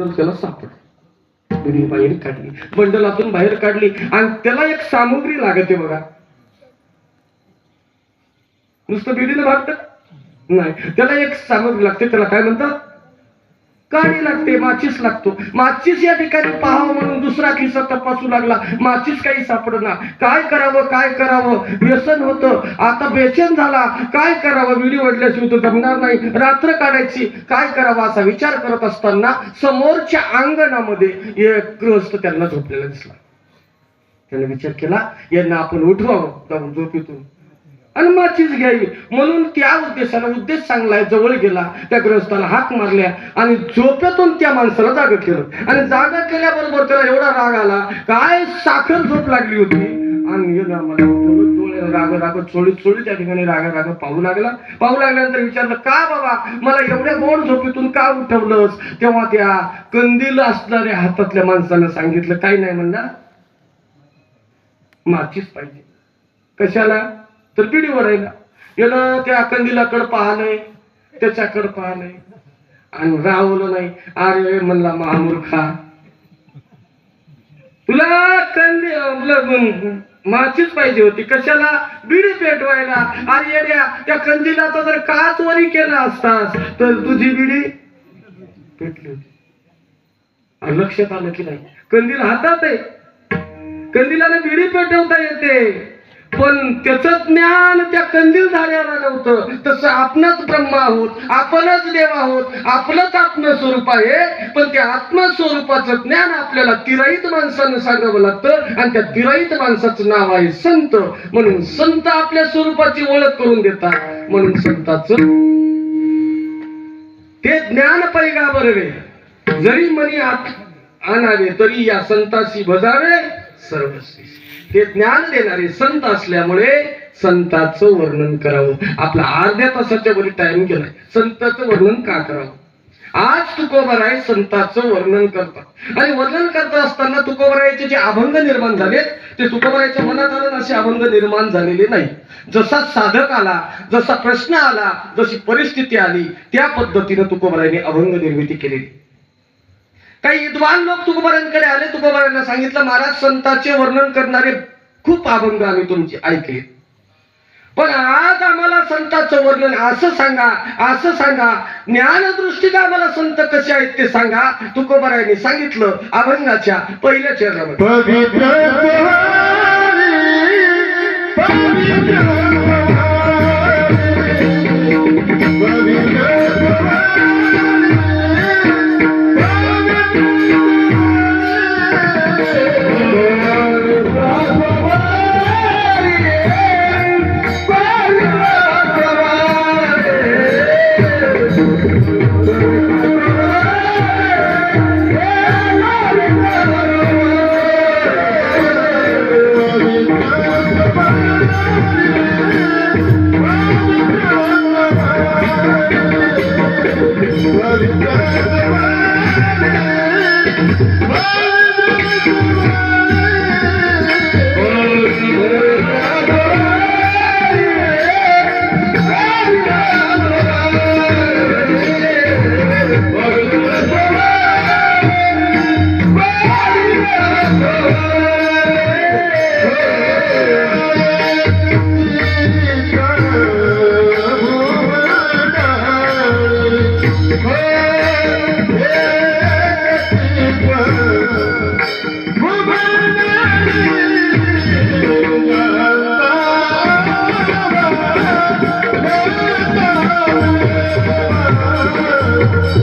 तर त्याला सापड बाहेर काढली. बंडलातून बाहेर काढली. आणि त्याला एक सामुग्री लागते बघा. नुसतं बिडीनं भागत? नाही. त्याला एक सामग्री लागते. त्याला काय म्हणतात? काडी लागते? माचीस लागतो. माचीस या ठिकाणी पाहावं म्हणून दुसरा खिस्सा तपासू लागला. माचीस काही सापडना. काय करावं? काय करावं? व्यसन होतं. आता बेचन झाला. काय करावं? विडी वडल्याशिवाय तो जमणार नाही. रात्र काढायची. काय करावं? असा विचार करत असताना समोरच्या अंगणामध्ये एक गृहस्थ त्यांना झोपलेला दिसला. त्याने विचार केला. यांना आपण उठवावं. जाऊन झोपेतून. आणि माचीच घ्यावी. म्हणून त्या उद्देशाला उद्देश चांगला आहे जवळ गेला. त्या ग्रस्ताला हाक मारल्या आणि झोपेतून त्या माणसाला जागा केलं. आणि जागा केल्याबरोबर त्याला एवढा राग आला काय साखर झोप लागली होती. आणि राग राग चोळी चोळी त्या ठिकाणी राग राग पाहू लागला. पाहू लागल्यानंतर विचारलं का बाबा मला एवढ्या गोड झोपेतून का उठवलंस? तेव्हा त्या कंदील असणाऱ्या हातातल्या माणसानं सांगितलं काही नाही म्हणणार. माचीच पाहिजे. कशाला? तर पिढीवर आहे ना. यानं त्या कंदिलाकडं पाहलंय त्याच्याकडं पाहलंय आणि राहवलं नाही अरे म्हणला महामूर्खा तुला कंदी माचीच पाहिजे होती. कशाला? बिडी पेटवायला. अरे येड्या त्या कंदिलाचा जर काच वरी केला असतास तर तुझी बिडी पेटली होती. आणि लक्षात आलं की नाही कंदील हातात आहे. कंदिलाने बिडी पेटवता येते. पण त्याचं ज्ञान त्या कंदील झाल्याला नव्हतं. तसं आपणच ब्रह्म आहोत आपणच देव आहोत आपलंच आत्मस्वरूप आहे. पण त्या आत्मस्वरूपाचं ज्ञान आपल्याला तिराईत माणसानं सांगावं लागतं आणि त्या तिराईत माणसाचं नाव आहे संत. म्हणून संत आपल्या स्वरूपाची ओळख करून देतात. म्हणून संताचं ते ज्ञान पैगा बरवे जरी मनी आत आणावे तरी या संताशी बजावे सर्वस्वी. हे ज्ञान देणारे संत असल्यामुळे संताचं वर्णन करावं. आपला अर्ध्या तासाच्या वरी टाइम गेलाय संताचं वर्णन का करावं? आज तुकोबराय संताचं वर्णन करतात. आणि वर्णन करत असताना तुकोबरायचे जे अभंग निर्माण झालेत ते तुकोबरायच्या मनात आलं असे अभंग निर्माण झालेले नाही. जसा साधक आला जसा प्रश्न आला जशी परिस्थिती आली त्या पद्धतीनं तुकोबरायने अभंग निर्मिती केलेली. काही विद्वान लोक तुकोबारांकडे आले. तुकोबारांना सांगितलं महाराज संताचे वर्णन करणारे खूप अभंग आम्ही तुमचे ऐकले. पण आज आम्हाला संतांचं वर्णन असं सांगा असं सांगा. ज्ञानदृष्टीने आम्हाला संत कसे आहेत ते सांगा. तुकोबारांनी सांगितलं अभंगाच्या पहिल्या चरणामध्ये. Oh,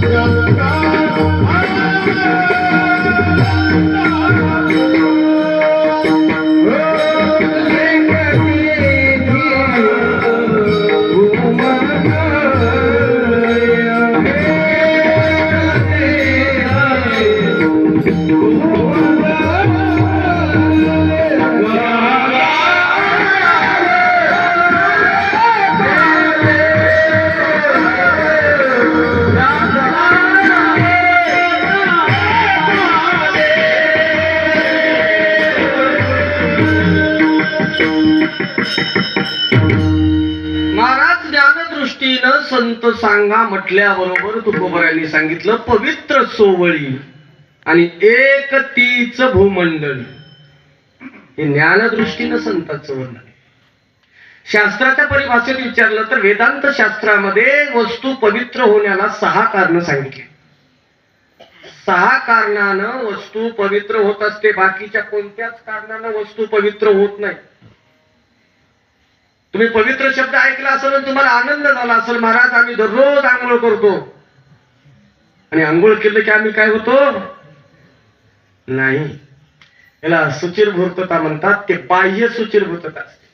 Yeah. संत सांगा म्हटल्याबरोबर तुकोबरायांनी सांगितलं पवित्र सोवळी आणि एक तीच भूमंडळ. हे ज्ञानदृष्टीनं संतांचं वर्णन शास्त्राच्या परिभाषेत विचारलं तर वेदांत शास्त्रामध्ये वस्तू पवित्र होण्याला सहा कारण सांगितली. सहा कारणानं वस्तू पवित्र होत असते बाकीच्या कोणत्याच कारणानं वस्तू पवित्र होत नाही. तुम्ही पवित्र शब्द ऐकला असेल आणि तुम्हाला आनंद झाला असेल महाराज आम्ही दररोज आंघोळ करतो. आणि आंघोळ केलं की आम्ही काय होतो? नाही. याला सुचिरभूर्तता म्हणतात ते बाह्य सुचिरभूतता असते.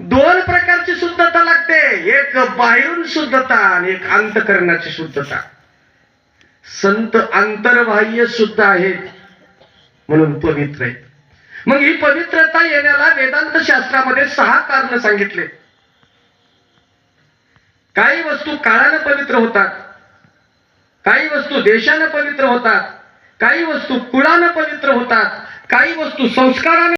दोन प्रकारची शुद्धता लागते. एक बाहेरून शुद्धता आणि एक अंतकरणाची शुद्धता. संत आंतरबाह्य शुद्ध आहेत म्हणून पवित्र आहेत. मग ही पवित्रता येण्याला वेदांत शास्त्रामध्ये सहा कारण सांगितले. काही वस्तू काळानं पवित्र होतात. काही वस्तू देशानं पवित्र होतात. काही वस्तू कुळानं पवित्र होतात. काही वस्तू संस्काराने